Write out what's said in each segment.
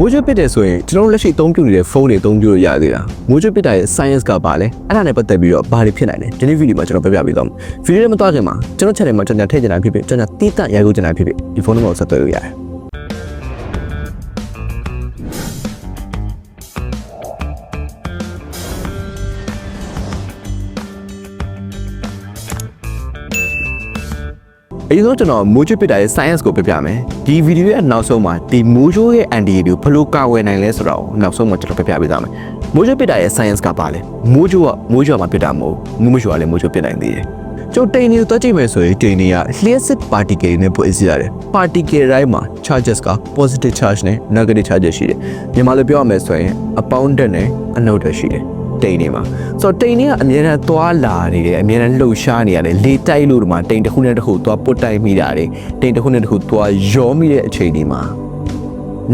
မိုးကျွတ်ပစ်တယ်ဆိုရင်ကျွန်တော်တို့လက်ရှိအသုံးပြုနေတဲ့ဖုန်းတွေအသုံးပြုလို့ရသေးတာမိုးကျွတ်ပစ်တာရဲ့ science ကပါလဲအဲ့ဒါနဲ့ပတ်သက်ပြီးတော့ဘာတွေဖြစ်နိုင်လဲဒီနေ့ဗီဒီယိုမှာကျွန်တော်ပြပြပေးသွားမယ်ဗီဒီယိုထဲမှာတွားခင်မှာကျွန်တော် channel မှာကျွန်တော်ထည့်ချင်တာဖြစ်ဖြစ်ကျွန်တော်တိတရိုက်ကူးချင်တာဖြစ်ဖြစ်ဒီဖုန်းနံပါတ်ကိုဆက်သွယ်လို့ရတယ် အရင်ဆုံးကျွန်တော်မိုးကျွတ်ပစ်တာရဲ့ science ကိုပြပြမယ်ဒီဗီဒီယိုရဲ့နောက်ဆုံးမှာဒီမိုးချိုးရဲ့ anti ကိုဘယ်လိုကာဝယ်နိုင်လဲဆိုတာကိုနောက်ဆုံးမှာကျွန်တော်ပြပြပေးသွားမယ်မိုးကျွတ်ပစ်တာရဲ့ science ကပါလဲမိုးချိုးကမိုးချိုးမှာပစ်တာမဟုတ်ဘူးမိုးချိုးကလည်းမိုးချိုးပစ်နိုင်သေးတယ်ကျုပ်တိန်နေကိုတွက်ကြည့်မယ်ဆိုရင်တိန်နေက clear sit particle နဲ့ပို့အစီရတယ် particle တိုင်းမှာ charges က positive charge နဲ့ negative charges ရှိတယ်မြန်မာလိုပြောရမယ်ဆိုရင်အပေါင်းတက်နဲ့အနှုတ်တက်ရှိတယ် တိန်နေမှာဆိုတော့တိန်နေကအမြဲတမ်းသွားလာနေတယ်အမြဲတမ်းလှုပ်ရှားနေရတယ်လေတိုက်လို့ဒီမှာတိန်တစ်ခုနဲ့တစ်ခုသွားပုတ်တိုက်မိတာတွေတိန်တစ်ခုနဲ့တစ်ခုသွားရောမိတဲ့အချိန်ဒီမှာ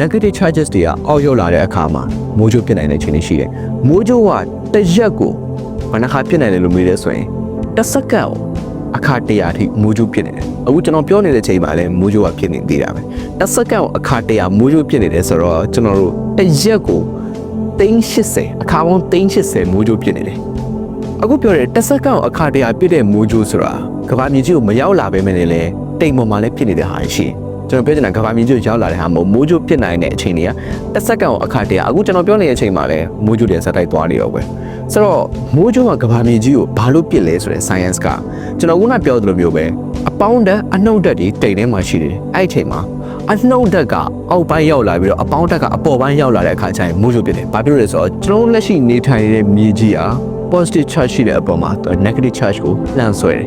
negative charges တွေကအောက်ရောက်လာတဲ့အခါမှာမိုးကြိုးပြစ်နိုင်တဲ့ချိန်တွေရှိတယ်။မိုးကြိုးကတစ်ရက်ကိုဘယ်နှခါပြစ်နိုင်တယ်လို့မေးလဲဆိုရင်တစ်စက္ကန့်ကိုအခါတရာထိမိုးကြိုးပြစ်နေတယ်။အခုကျွန်တော်ပြောနေတဲ့ချိန်မှာလည်းမိုးကြိုးကပြစ်နေသေးတာပဲ။တစ်စက္ကန့်ကိုအခါတရာမိုးကြိုးပြစ်နေတယ်ဆိုတော့ကျွန်တော်တို့တစ်ရက်ကို 380အခါပေါင်း380မိုးကြိုးပြစ်နေတယ်။အခုပြောတဲ့တစ်စက္ကန့်ကိုအခါတရာပြစ်တဲ့မိုးကြိုးဆိုတာကဘာမြေကြီးကိုမရောက်လာပဲမနေလဲတိမ်ပေါ်မှာလည်းပြစ်နေတဲ့ဟာရှိတယ်။ ကျွန်တော်ပြောချင်တာကဘာမြင့်ကျိုးရောက်လာတဲ့ဟာမဟုတ်မိုးကျိုးဖြစ်နိုင်တဲ့အချိန်တွေကတစ်စက္ကန့်ကိုအခါတည်းအခုကျွန်တော်ပြောနေတဲ့အချိန်မှာလည်းမိုးကျိုးတွေဇက်တိုက်သွားနေရောပဲဆိုတော့မိုးကျိုးကကဘာမြင့်ကြီးကိုဘာလို့ပြစ်လဲဆိုတဲ့ science ကကျွန်တော်ခုနပြောသလိုမျိုးပဲအပေါင်းတက်အနှုတ်တက်ဒီတိမ်ထဲမှာရှိတယ်အဲ့ဒီအချိန်မှာအနှုတ်တက်ကအောက်ပိုင်းရောက်လာပြီးတော့အပေါင်းတက်ကအပေါ်ပိုင်းရောက်လာတဲ့အခါကျရင်မိုးကျိုးပြစ်တယ်ဘာဖြစ်လို့လဲဆိုတော့ကျွန်တော်လက်ရှိနေထိုင်နေတဲ့မြေကြီးဟာ positive charge ရှိတဲ့အပေါ်မှာ negative charge ကိုလှမ်းဆွဲတယ်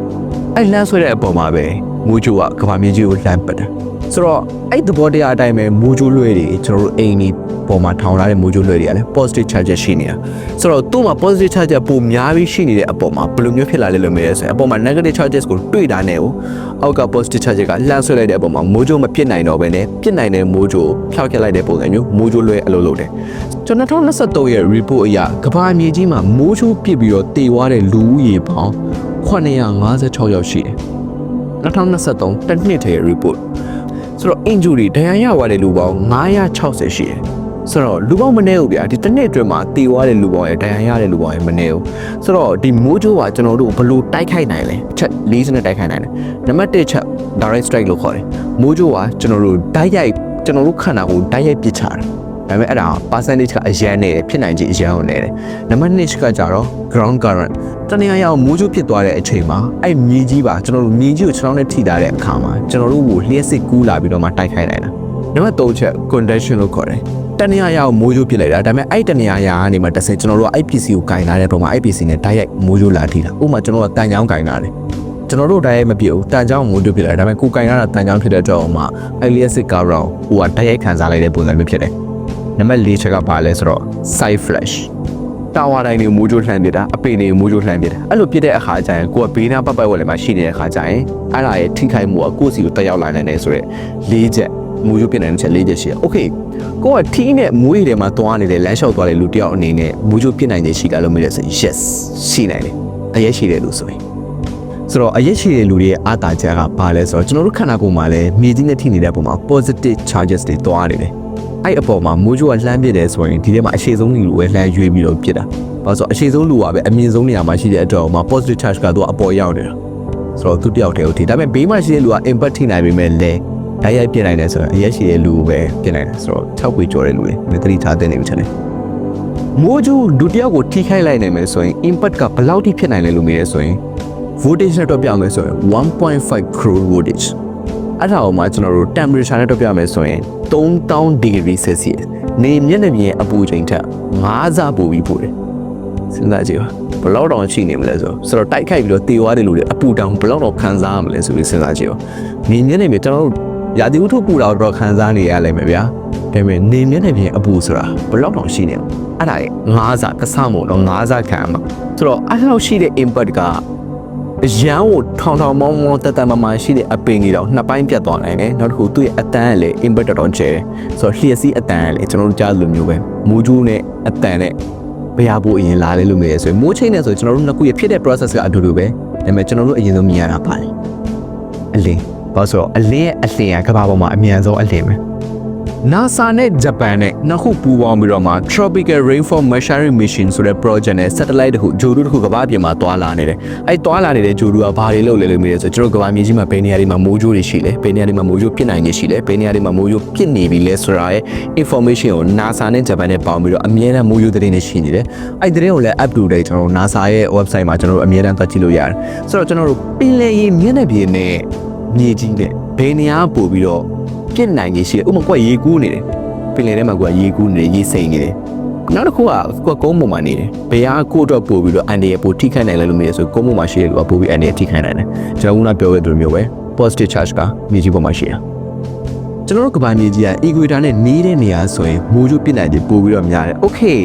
အဲ့လှမ်းဆွဲတဲ့အပေါ်မှာပဲမိုးကျိုးကကဘာမြင့်ကြီးကိုလှမ်းပတ်တယ် ဆိုတော့အဲ့သဘောတရားအတိုင်းပဲမိုးကြိုးလွှဲတွေကျွန်တော်တို့အိမ်ဒီပေါ်မှာထောင်ထားတဲ့မိုးကြိုးလွှဲတွေကလည်း positive charge ရှိနေတာဆိုတော့သူ့မှာ positive charge ပိုများပြီးရှိနေတဲ့အပေါ်မှာဘယ်လိုမျိုးဖြစ်လာလဲလို့မေးရဆိုရင်အပေါ်မှာ negative charges ကိုတွေ့တာနဲ့ကိုအောက်က positive charge ကလှမ်းဆွဲလိုက်တဲ့အပေါ်မှာမိုးကြိုးမပြစ်နိုင်တော့ဘဲနဲ့ပြစ်နိုင်တဲ့မိုးကြိုးဖျောက်ခဲ့လိုက်တဲ့ပုံစံမျိုးမိုးကြိုးလွှဲအလုပ်လုပ်တယ်ကျွန်တော်2023ရဲ့ report အရကမ္ဘာမြေကြီးမှာမိုးချိုးပစ်ပြီးတော့တေသွားတဲ့လူဦးရေပေါင်း956ယောက်ရှိတယ်2023တစ်နှစ်တည်းရဲ့ report ဆိုတော့ injury ဒဏ်ရာရသွားတဲ့လူပေါင်း960ရှိတယ်ဆိုတော့လူပေါင်းမနည်းဘူးဗျာဒီတစ်နှစ်အတွင်းမှာတည်သွားတဲ့လူပေါင်းရဲ့ဒဏ်ရာရတဲ့လူပေါင်းရဲ့မနည်းဘူးဆိုတော့ဒီမိုးကြိုးကကျွန်တော်တို့ဘယ်လို့တိုက်ခိုက်နိုင်လဲချက်၄စနဲ့တိုက်ခိုက်နိုင်တယ်နံပါတ်1ချက် direct strike လို့ခေါ်တယ်မိုးကြိုးကကျွန်တော်တို့တိုက်ရိုက်ကျွန်တော်တို့ခန္ဓာကိုယ်တိုက်ရိုက်ပစ်ချတယ်ဒါပေမဲ့အဲ့ဒါ percentage ကအရန်နေတယ်ဖြစ်နိုင်ခြေအရန်ကိုနေတယ်နံပါတ်2ကကြတော့ ground current တနည်းအားဖြင့်မိုးကြိုးဖြစ်သွားတဲ့အချိန်မှာအဲ့မြေကြီးပါကျွန်တော်တို့မြေကြီးကိုခြေထောက်နဲ့ထိတာတဲ့အခါမှာကျွန်တော်တို့ကိုလျှက်စစ်ကူးလာပြီးတော့မှတိုက်ခိုက်နိုင်တာနံပါတ်3ချက် condition လို့ခေါ်တယ်တနည်းအားဖြင့်မိုးကြိုးဖြစ်လိုက်တာဒါပေမဲ့အဲ့တနည်းအားဖြင့်ကနေမှတစ်ဆယ်ကျွန်တော်တို့က IPC ကိုကင်လာတဲ့ပုံမှာ IPC နဲ့တိုက်ရိုက်မိုးကြိုးလာထိတာဥပမာကျွန်တော်ကတန်ချောင်းကင်လာတယ်ကျွန်တော်တို့တိုင်းမပြည့်ဘူးတန်ချောင်းမိုးကြိုးဖြစ်လာတယ်ဒါပေမဲ့ကိုကင်လာတာတန်ချောင်းဖြစ်တဲ့အတွက်ဥမာအဲ့လျှက်စစ်ကားရောဟိုကတိုက်ရိုက်ခံစားလိုက်တဲ့ပုံစံမျိုးဖြစ်တယ်နံပါတ်4ချက်ကပါလဲဆိုတော့ side flash တာဝါတိုင်းတွေမိုးကြိုးလှမ်းပြတာအပေတွေမိုးကြိုးလှမ်းပြတာအဲ့လိုပြတဲ့အခါကျရင်ကိုကဘေးနားပတ်ပတ်ဝက်လည်းမရှိနေတဲ့အခါကျရင်အဲ့ဒါရဲ့ထိခိုက်မှုကကိုယ့်စီကိုတက်ရောက်လာနိုင်တယ်ဆိုတော့၄ချက်မိုးကြိုးပြနိုင်တဲ့ချက်၄ချက်ရှိတယ်။ Okay ကိုကထီးနဲ့မွေးတွေမှာသွားနေတဲ့လမ်းလျှောက်သွားတဲ့လူတယောက်အနေနဲ့မိုးကြိုးပြနိုင်တဲ့ရှိကလို့မေးတယ်ဆိုရင် yes ရှိနိုင်တယ်။အရက်ရှိတယ်လို့ဆိုရင်ဆိုတော့အရက်ရှိတဲ့လူတွေရဲ့အာတာချက်ကဘာလဲဆိုတော့ကျွန်တော်တို့ခန္ဓာကိုယ်မှာလည်းမြေကြီးနဲ့ထိနေတဲ့ပုံမှာ positive charges တွေသွားနေတယ်။ အဲ့အပေါ်မှာမိုးကြိုးကလှမ်းပြတယ်ဆိုရင်ဒီထဲမှာအခြေဆုံးလူတွေလှမ်းရွေးပြီးတော့ပြစ်တာ။ဘာလို့ဆိုတော့အခြေဆုံးလူကပဲအမြင့်ဆုံးနေရာမှာရှိတဲ့အတွက်မှာ positive charge ကတော့အပေါ်ရောက်နေတာ။ဆိုတော့သူတယောက်တည်းကိုထိဒါပေမဲ့ဘေးမှာရှိတဲ့လူက impact ထိနိုင်ပေမဲ့လည်းဓာတ်ရိုက်ပြစ်နိုင်တယ်ဆိုရင်အရက်ရှိတဲ့လူကိုပဲပြစ်နိုင်တယ်ဆိုတော့6ဝေကျော်တဲ့လူတွေမသတိထားတဲ့နေပြီချင်တယ်။မိုးကြိုးလူတယောက်ကိုထိခိုက်လိုက်နိုင်မယ်ဆိုရင် impact ကဘယ်လောက်ထိဖြစ်နိုင်လဲလို့မေးရဲဆိုရင် voltage နဲ့တွက်ပြမယ်ဆိုရင်1.5 crore voltage အဲ့ဒါအောင်မှကျွန်တော်တို့ temperature နဲ့တွက်ပြမယ်ဆိုရင်3000 degree celsius နေမျက်နှာပြင်အပူချိန်ထက်5ဆပိုပြီးပိုတယ်စဉ်းစားကြည့်ပါဘယ်လောက်တောင်ရှိနေမလဲဆိုဆိုတော့တိုက်ခိုက်ပြီးတော့တေသွားတဲ့လူတွေအပူတောင်ဘယ်လောက်တော့ခံစားရမလဲဆိုပြီးစဉ်းစားကြည့်ပါနေမျက်နှာပြင်ကျွန်တော်တို့ရာသီဥတုပူတာတော့ခံစားနေရလိမ့်မယ်ဗျာဒါပေမဲ့နေမျက်နှာပြင်အပူဆိုတာဘယ်လောက်တောင်ရှိနေလဲအဲ့ဒါလေ5ဆကဆမို့တော့5ဆခံရမှာဆိုတော့အဲ့လောက်ရှိတဲ့ impact က အရန်ကိုထောင်ထောင်မောင်းမောင်းတက်တက်မမရှိတဲ့အပင်ကြီးတော့နှစ်ပိုင်းပြတ်သွားနိုင်တယ်နောက်တစ်ခုသူ့ရဲ့အတန်းကလည်း inverter တော့ကျဲတယ်ဆိုတော့လျှက်စီးအတန်းကလည်းကျွန်တော်တို့ကြားလိုမျိုးပဲမူးကျိုးနဲ့အတန်းနဲ့ဘယ်ဟာပိုအရင်လာလဲလို့မေးရဆိုရင်မိုးချိန်နဲ့ဆိုကျွန်တော်တို့နှစ်ခုရဖြစ်တဲ့ process ကအတူတူပဲဒါပေမဲ့ကျွန်တော်တို့အရင်ဆုံးမြင်ရတာပါတယ်အလင်းဘာလို့ဆိုတော့အလင်းရဲ့အလင်းကကဘာပေါ်မှာအမြန်ဆုံးအလင်းပဲ NASA နဲ့ Japan နဲ့နှစ်ခုပူးပေါင်းပြီးတော့မှ Tropical Rainfall Measuring Mission ဆိုတဲ့ project နဲ့ satellite တစ်ခုဂျိုဒူတစ်ခုကမ္ဘာပြင်မှာတွာလာနေတယ်။အဲ့တွာလာနေတဲ့ဂျိုဒူကဘာတွေလုပ်လဲလို့မေးတယ်ဆိုတော့ကျွန်တော်ကမ္ဘာမြေကြီးမှာဘယ်နေရာတွေမှာမိုးကြိုးတွေရှိလဲဘယ်နေရာတွေမှာမိုးကြိုးပြစ်နိုင်နေရှိလဲဘယ်နေရာတွေမှာမိုးကြိုးပြစ်နေပြီလဲဆိုတာရဲ့ information ကို NASA နဲ့ Japan နဲ့ပေါင်းပြီးတော့အမြဲတမ်းမိုးကြိုးသတင်းတွေရှိနေတယ်။အဲ့သတင်းကိုလည်း up to date ကျွန်တော်တို့ NASA ရဲ့ website မှာကျွန်တော်တို့အမြဲတမ်းသွားကြည့်လို့ရတယ်။ဆိုတော့ကျွန်တော်တို့ပင်လယ်ရေမျက်နှာပြင်နဲ့မြေကြီးနဲ့ဘယ်နေရာပို့ပြီးတော့ ပြစ်နိုင်နေရှိလဲဥပမာကွက်ရေကူးနေတယ်ပင်လယ်ထဲမှာကွက်ရေကူးနေတယ်ရေစိမ်နေတယ်နောက်တစ်ခုကကိုယ်ကုန်းပေါ်မှာနေတယ်။ဘယ်ဟာကိုယ့်အတွက်ပို့ပြီးတော့အန်ဒီရဲ့ပို့ထိခိုက်နိုင်လဲလို့မေးရဆိုကုန်းပေါ်မှာရှိတဲ့လူကပို့ပြီးအန်ဒီရဲ့ထိခိုက်နိုင်တယ်။ကျွန်တော်ကပြောခဲ့တဲ့လိုမျိုးပဲ positive charge ကမြေကြီးပေါ်မှာရှိတာ။ကျွန်တော်တို့ကဘာမြေကြီးက equator နဲ့နေတဲ့နေရာဆိုရင်မိုးကြိုးပြစ်နိုင်တယ်ပို့ပြီးတော့များတယ်။ Okay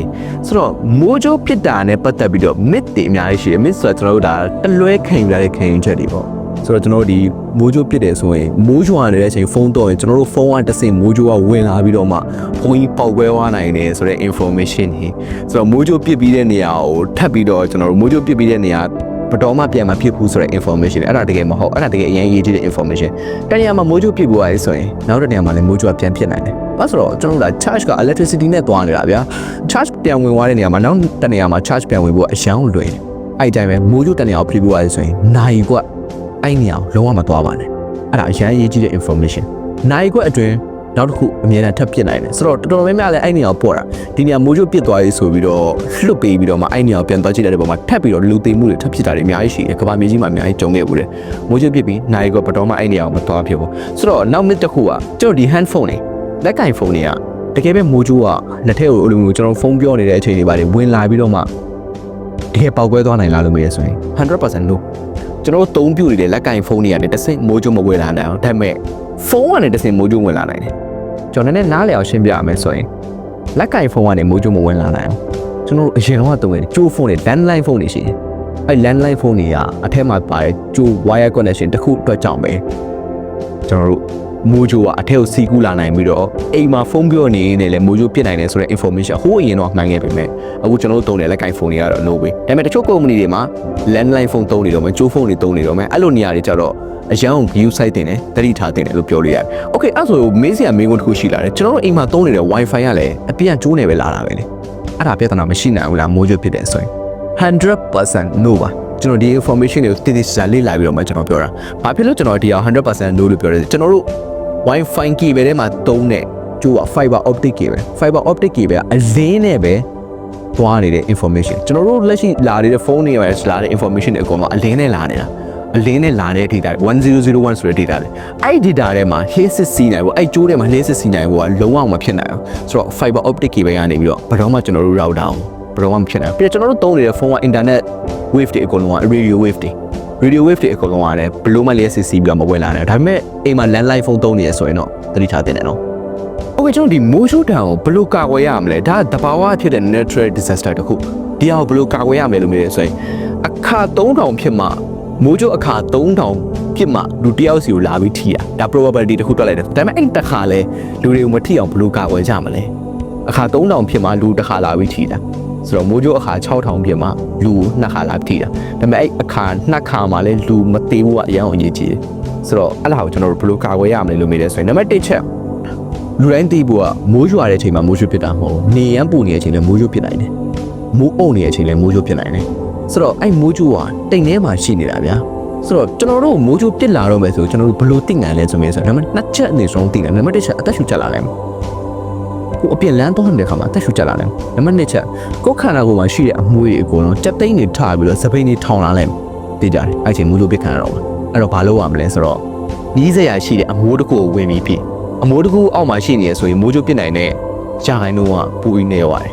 ဆိုတော့မိုးကြိုးပြစ်တာနဲ့ပတ်သက်ပြီးတော့ myth တွေအများကြီးရှိတယ်။ myth ဆိုတော့ကျွန်တော်တို့ဒါတလွဲခံယူရတဲ့ခံယူချက်တွေပေါ့။ ဆိုတော့ကျွန်တော်တို့ဒီမိုးကြိုးပြစ်တယ်ဆိုရင်မိုးကြွားနေတဲ့အချိန်ဖုန်းတော့ရင်ကျွန်တော်တို့ဖုန်းကတစ်စင်မိုးကြိုးကဝင်လာပြီးတော့မှဖုန်းကြီးပေါက်ကွဲသွားနိုင်တယ်ဆိုတဲ့ information တွေဆိုတော့မိုးကြိုးပြစ်ပြီးတဲ့နေရာကိုထပ်ပြီးတော့ကျွန်တော်တို့မိုးကြိုးပြစ်ပြီးတဲ့နေရာဘတော်မှပြန်မဖြစ်ဘူးဆိုတဲ့ information အဲ့ဒါတကယ်မဟုတ်အဲ့ဒါတကယ်အရင်ရေးကြည့်တဲ့ information တနေရာမှာမိုးကြိုးပြစ်ဖို့ရဆိုရင်နောက်တဲ့နေရာမှာလည်းမိုးကြိုးကပြန်ဖြစ်နိုင်တယ်ဘာဆိုတော့ကျွန်တော်တို့က charge က electricity နဲ့သွားနေတာဗျာ charge ပြန်ဝင်သွားတဲ့နေရာမှာနောက်တနေရာမှာ charge ပြန်ဝင်ဖို့အရန်လွယ်တယ်အဲ့ဒီတိုင်းပဲမိုးကြိုးတနေရာကိုပြစ်ဖို့ရဆိုရင်နိုင်ကွက် အဲ့နေရာကိုလုံးဝမသွားပါနဲ့အဲ့ဒါအရန်ရေးကြည့်တဲ့ information နိုင်ကွက်အတွင်းနောက်တစ်ခုအမြဲတမ်းထပ်ပြစ်နိုင်တယ်ဆိုတော့တော်တော်များများလည်းအဲ့နေရာကိုပေါ့တာဒီနေရာမိုးကြိုးပြစ်သွားရေးဆိုပြီးတော့လွတ်ပေးပြီးတော့မှအဲ့နေရာကိုပြန်သွားကြည့်တဲ့ပုံမှာထပ်ပြီးတော့လူသိမှုတွေထပ်ဖြစ်တာတွေအများကြီးရှိတယ်ကမ္ဘာမြေကြီးမှာအများကြီးကြုံခဲ့ဘူးတယ်မိုးကြိုးပြစ်ပြီးနိုင်ကွက်ဘတော်မှအဲ့နေရာကိုမသွားဖြစ်ဘူးဆိုတော့နောက်မြစ်တစ်ခုကကျွန်တော်ဒီ handphone တွေလက်ကင်ဖုန်းတွေကတကယ်ပဲမိုးကြိုးကလက်ထက်ကိုအဲ့လိုမျိုးကျွန်တော်ဖုန်းပြောနေတဲ့အချိန်တွေပါတယ်ဝင်လာပြီးတော့မှတကယ်ပေါက်ကွဲသွားနိုင်လားလို့မေးရဆိုရင်100% no ကျွန်တော်တို့သုံးပြနေတဲ့လက်ကင်ဖုန်းတွေကနေတစ်စိမ့်မိုးကြိုးမဝင်လာနိုင်အောင်ဒါပေမဲ့ဖုန်းကနေတစ်စိမ့်မိုးကြိုးဝင်လာနိုင်တယ်ကျွန်တော်လည်းနားလည်အောင်ရှင်းပြရမယ်ဆိုရင်လက်ကင်ဖုန်းကနေမိုးကြိုးမဝင်လာနိုင်အောင်ကျွန်တော်တို့အရင်တော့သုံးနေတဲ့ကြိုးဖုန်းတွေ landline ဖုန်းတွေရှိတယ်အဲ landline ဖုန်းတွေကအထက်မှာပါတဲ့ကြိုး wire connection တစ်ခုအတွက်ကြောင့်ပဲကျွန်တော်တို့ မိုးကြိုးကအထက်ကိုစီးကူးလာနိုင်ပြီးတော့အိမ်မှာဖုန်းပြောနေနေလဲမိုးကြိုးပြစ်နိုင်တယ်ဆိုတဲ့ information ဟိုးအရင်တော့မှန်ခဲ့ပေမဲ့အခုကျွန်တော်တို့သုံးတဲ့လက်ကင်ဖုန်းတွေကတော့ no way ဒါပေမဲ့တချို့ company တွေမှာ landline ဖုန်းသုံးနေတော့မယ်ကြိုးဖုန်းတွေသုံးနေတော့မယ်အဲ့လိုနေရာတွေကြတော့အရန်ကို view site တင်တယ်တတိထားတင်တယ်လို့ပြောလို့ရတယ်။ Okay အဲ့ဆိုမေးစရာမေးခွန်းတစ်ခုရှိလာတယ်ကျွန်တော်တို့အိမ်မှာသုံးနေတဲ့ wifi ကလည်းအပြင်ကကျိုးနေပဲလာတာပဲလေ။အဲ့ဒါပြဿနာမရှိနိုင်ဘူးလားမိုးကြိုးဖြစ်တယ်ဆိုရင်100% no ပါကျွန်တော်ဒီ information တွေကိုတည်တည်စာလေ့လာပြီးတော့မှကျွန်တော်ပြောတာ။ဘာဖြစ်လို့ကျွန်တော်ဒီအောင်100% no လို့ပြောရဲကျွန်တော်တို့ wifi cable ထဲမှာသုံးတဲ့ကျိုးက fiber optic cable fiber optic cable ကအလင်းနဲ့ပဲသွားနေတဲ့ information ကျွန်တော်တို့လက်ရှိလာနေတဲ့ဖုန်းတွေမှာလာတဲ့ information တွေအကုန်လုံးအလင်းနဲ့လာနေတာအလင်းနဲ့လာတဲ့ data 1001ဆိုတဲ့ data တွေအဲ့ဒီ data ထဲမှာ haze စီးနိုင်ဖို့အဲ့ကျိုးထဲမှာ haze စီးနိုင်ဖို့ကလုံးဝမဖြစ်နိုင်ဘူးဆိုတော့ fiber optic cable ကနေပြီးတော့ဘယ်တော့မှကျွန်တော်တို့ router အောင်ဘယ်တော့မှမဖြစ်နိုင်ဘူးပြီးတော့ကျွန်တော်တို့သုံးနေတဲ့ဖုန်းက internet wave တွေအကုန်လုံးက radio wave တွေ radio wave တွေအကုန်လုံးကလည်းဘလို့မှ haze စီးပြီးတော့မဝယ်လာနိုင်ဘူးဒါပေမဲ့အိမ်မှာ landline ဖုန်းသုံးနေရဆိုရင်တော့သတိထားသင့်တယ်နော်โอเคကျွန်တော်ဒီမိုးရှိုးတံကိုဘယ်လိုကာကွယ်ရမလဲဒါတဘာဝဖြစ်တဲ့ natural disaster တခုဒီအောင်ဘယ်လိုကာကွယ်ရမလဲလို့မေးရဆိုရင်အခါ3000ဖြစ်မှမိုးကြိုးအခါ3000ဖြစ်မှလူတယောက်စီကိုလာပြီးထိရဒါ probability တခုတွက်လိုက်တယ်ဒါပေမဲ့အဲ့တစ်ခါလဲလူတွေကိုမထိအောင်ဘယ်လိုကာကွယ်ကြမလဲအခါ3000ဖြစ်မှလူတစ်ခါလာပြီးထိတာ ဆိုတော့မိုးကြိုးအခါ6000ဖြစ်မှလူနှစ်ခါလာပြီးထိတာဒါပေမဲ့အဲ့အခါနှစ်ခါမှလဲလူမသေးဘူးကအရင်အောင်အရေးကြီးတယ်ဆိုတော့အဲ့ဒါကိုကျွန်တော်တို့ဘယ်လိုကာကွယ်ရမလဲလို့မေးတယ်ဆိုရင်နံပါတ်1ချက်လူတိုင်းသိဖို့ကမိုးရွာတဲ့အချိန်မှာမိုးရွှေဖြစ်တာမဟုတ်ဘူးနေရန်ပူနေတဲ့အချိန်လည်းမိုးရွှေဖြစ်နိုင်တယ်မိုးအုံနေတဲ့အချိန်လည်းမိုးရွှေဖြစ်နိုင်တယ်ဆိုတော့အဲ့မိုးကြိုးကတိမ်ထဲမှာရှိနေတာဗျာဆိုတော့ကျွန်တော်တို့မိုးကြိုးပြစ်လာတော့မယ်ဆိုကျွန်တော်တို့ဘယ်လိုသိနိုင်လဲဆိုမြဲဆိုနံပါတ်2ချက်အနေဆုံးသိတယ်နံပါတ်1ချက်အသက်ရှူချက်လာတယ် ကိုအပြင်လမ်းသွားနေတဲ့ခါမှာအသက်ရှူချက်လာတယ်နံပါတ်2ချက်ကိုယ်ခန္ဓာကိုယ်မှာရှိတဲ့အမွှေးတွေအကုန်လုံးကြက်သိန်းတွေထားပြီးတော့စပိန်တွေထောင်လာလိုက်သိကြတယ်အဲ့ချိန်မိုးကြိုးပြစ်ခံရတော့မှာအဲ့တော့ဘာလုပ်ရမလဲဆိုတော့နီးစရာရှိတဲ့အမိုးတစ်ခုကိုဝင်ပြီးဖြစ်အမိုးတစ်ခုအောက်မှာရှိနေရဆိုရင်မိုးကြိုးပြစ်နိုင်တဲ့ကြာခိုင်တော့ကပူပြီးနေရတယ်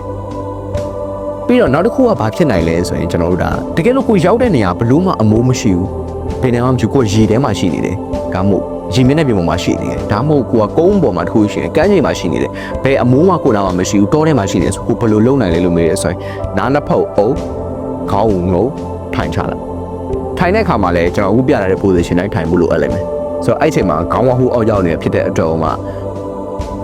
ပြီးတော့နောက်တစ်ခုကဘာဖြစ်နိုင်လဲဆိုရင်ကျွန်တော်တို့ဒါတကယ်လို့ကိုရောက်တဲ့နေရာဘလို့မှအမိုးမရှိဘူးဘယ်နေမှမဖြစ်ကိုရေထဲမှာရှိနေတယ်ဒါမှ မဟုတ်ရေမျက်နှာပြင်ပေါ်မှာရှိနေတယ်ဒါမှမဟုတ်ကိုကကုန်းပေါ်မှာတစ်ခုရှိနေကမ်းခြေမှာရှိနေတယ်ဘယ်အမိုးမှကိုနာမှာမရှိဘူးတောထဲမှာရှိနေဆိုကိုဘယ်လိုလုပ်နိုင်လဲလို့မေးရဲဆိုရင်နားနှစ်ဖက်အုပ်ခေါင်းငုံထိုင်ချလိုက်ထိုင်တဲ့အခါမှာလည်းကျွန်တော်အခုပြထားတဲ့ position တိုင်းထိုင်ဖို့လိုအပ်လိမ့်မယ်ဆိုတော့အဲ့ချိန်မှာခေါင်းဝဟိုးအောက်ရောက်နေဖြစ်တဲ့အတွက်မှာဒါ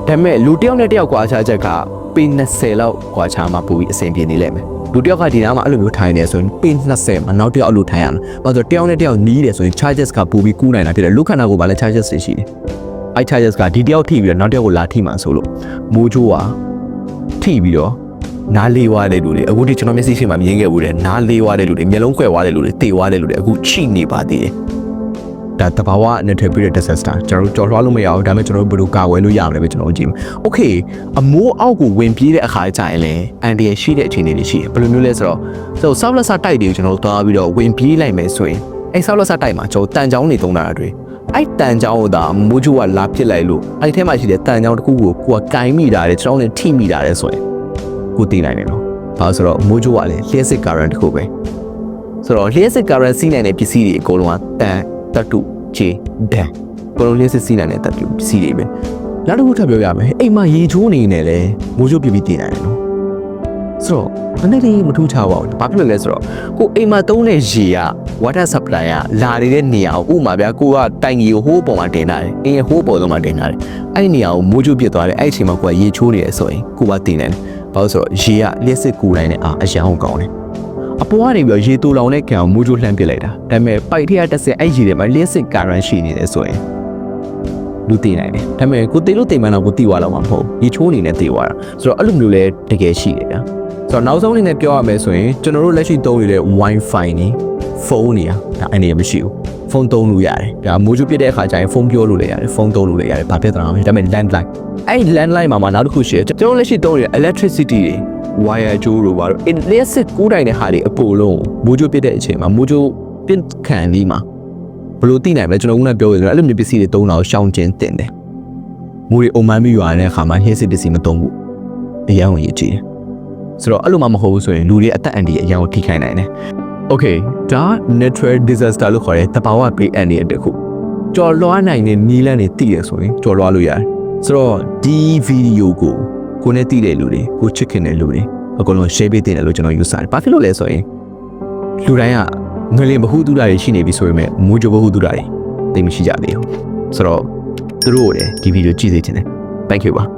ပေမဲ့လူတစ်ယောက်နဲ့တစ်ယောက်ကွာခြားချက်ကပေ20လောက်ကွာခြားမှပူပြီးအဆင်ပြေနေလိမ့်မယ် လူတစ်ယောက်ကဒီနားမှာအဲ့လိုမျိုးထိုင်နေဆိုရင်ပေ20မှာနောက်တစ်ယောက်အဲ့လိုထိုင်ရမယ်။ဘာလို့တယောက်နဲ့တယောက်နီးတယ်ဆိုရင် charges ကပူပြီးကူးနိုင်တာဖြစ်တယ်။လူခန္ဓာကိုယ်မှာလည်း charges တွေရှိတယ်။အိုက်ချာယက်ကဒီတယောက်ထိပြီးတော့နောက်တစ်ယောက်ကိုလာထိမှဆိုလို့မိုးချိုးကထိပြီးတော့နားလေးွားတဲ့လူတွေအခုဒီကျွန်တော်မျက်စိရှိမှမြင်ခဲ့ဘူးတဲ့နားလေးွားတဲ့လူတွေမျက်လုံးခွဲွားတဲ့လူတွေတေွားတဲ့လူတွေအခုချိနေပါသေးတယ် ဒါတဘာဝနဲ့ထည့်ပြီးတဲ့ disaster ကျွန်တော်တို့ကြော်လွှားလို့မရဘူးဒါပေမဲ့ကျွန်တော်တို့ဘယ်လိုကာဝယ်လို့ရမလဲပဲကျွန်တော်တို့ကြည့်မယ် okay အမိုးအောက်ကိုဝင်ပြေးတဲ့အခါကျရင်လည်းအန်ဒီရရှိတဲ့အခြေအနေတွေရှိတယ်ဘယ်လိုမျိုးလဲဆိုတော့ဆိုဆောက်လက်စတိုက်တွေကိုကျွန်တော်တို့သွားပြီးတော့ဝင်ပြေးလိုက်မယ်ဆိုရင်အဲဆောက်လက်စတိုက်မှာကျွန်တော်တန်ချောင်းနေသုံးတာတွေအဲ့တန်ချောင်းကိုဒါမိုးချိုးကလာပစ်လိုက်လို့အဲ့ထဲမှာရှိတဲ့တန်ချောင်းတစ်ခုကိုကိုကကင်မိတာတယ်ကျွန်တော်လည်းထိမိတာတယ်ဆိုရင်ကိုသိနိုင်တယ်နော်ဘာလို့ဆိုတော့မိုးချိုးကလည်းလျှက်စစ် current တစ်ခုပဲဆိုတော့လျှက်စစ် current စီးနိုင်တဲ့ပစ္စည်းတွေအကုန်လုံးကတန် တတုချေဒန်အကုန်လုံးလျှက်စစ်စီးနိုင်တဲ့တတုပစ္စည်းတွေပဲနောက်တစ်ခုထပ်ပြောရမယ်အိမ်မှာရေချိုးနေနေလဲမိုးချိုးပြပြတည်နိုင်တယ်နော်ဆိုတော့မနေ့လေးမထူးခြားပါဘူးဘာဖြစ်လို့လဲဆိုတော့ကိုအိမ်မှာသုံးတဲ့ရေက water supply ကလာနေတဲ့နေရာကိုဥပမာဗျာကိုကတိုင်ကြီးကိုဟိုးပေါ်မှာတင်ထားတယ်အင်းရဲ့ဟိုးပေါ်ဆုံးမှာတင်ထားတယ်အဲ့ဒီနေရာကိုမိုးချိုးပြစ်သွားတယ်အဲ့ဒီအချိန်မှာကိုကရေချိုးနေတယ်ဆိုရင်ကိုကတည်နိုင်တယ်ဘာလို့ဆိုတော့ရေကလျှက်စစ်ကူတိုင်းနဲ့အာအရန်အောင်ကောင်းတယ် အပေါ်ကနေပြီးတော့ရေတူလောင်တဲ့ကံကိုမိုးကြိုးလှမ်းပစ်လိုက်တာဒါပေမဲ့ပိုက်ထက်ကတက်စင်အဲ့ရေထဲမှာလျှက်စစ်ကာရန်ရှိနေတယ်ဆိုရင်လူတည်နိုင်တယ်ဒါပေမဲ့ကိုတေလို့တိမ်မှန်းတော့ကိုတီးသွားတော့မှာမဟုတ်ဘူးရေချိုးအနေနဲ့တီးသွားတာဆိုတော့အဲ့လိုမျိုးလဲတကယ်ရှိတယ်ဗျာဆိုတော့နောက်ဆုံးအနေနဲ့ပြောရမယ်ဆိုရင်ကျွန်တော်တို့လက်ရှိသုံးနေတဲ့ Wi-Fi နေဖုန်းနေอ่ะဒါအနေနဲ့မရှိဘူးဖုန်းသုံးလို့ရတယ်ဒါမိုးကြိုးပြစ်တဲ့အခါကျရင်ဖုန်းပြောလို့လည်းရတယ်ဖုန်းသုံးလို့လည်းရတယ်ဘာဖြစ်သွားမှာလဲဒါပေမဲ့ landline အဲ့ landline မှာမှနောက်တစ်ခုရှိတယ်ကျွန်တော်လက်ရှိသုံးနေတဲ့ electricity တွေ wire ကြိုးတို့ပါတော့ electric ကူးတိုင်းတဲ့ဟာတွေအပိုလုံးမိုးကြိုးပြစ်တဲ့အချိန်မှာမိုးကြိုးပြစ်ခံပြီးမှာဘယ်လိုသိနိုင်မလဲကျွန်တော်ကပြောရရင်အဲ့လိုမျိုးပစ္စည်းတွေသုံးတာကိုရှောင်ကျဉ်တင်တယ်မိုးတွေအုံမှန်းပြီးရွာတဲ့အခါမှာဟင်းစစ်ပစ္စည်းမသုံးဘူးအရန်ကိုရည်ကြည့်တယ်ဆိုတော့အဲ့လိုမှမဟုတ်ဘူးဆိုရင်လူတွေအသက်အန္တရာယ်အရန်ကိုထိခိုက်နိုင်တယ် Okay ဒါ natural disaster လို့ခေါ်တဲ့တဘာဝဘေးအန္တရာယ်တစ်ခုကြော်လွှားနိုင်တဲ့နီးလန်းတွေတည်ရဆိုရင်ကြော်လွှားလို့ရတယ်ဆိုတော့ဒီဗီဒီယိုကို ကိုနဲ့တည်တဲ့လူတွေကိုချစ်ခင်တဲ့လူတွေအကုန်လုံး share ပေးတင်တယ်လို့ကျွန်တော်ယူဆတယ်။ဘာဖြစ်လို့လဲဆိုရင်လူတိုင်းကငလင်ဘဟုတုဒ္ဒတွေရှိနေပြီဆိုပေမဲ့မူကြဘဟုတုဒ္ဒတွေသိမရှိကြသေးဘူး။ဆိုတော့သူတို့ကိုလည်းဒီဗီဒီယိုကြည့်စေချင်တယ်။ Thank you ပါ။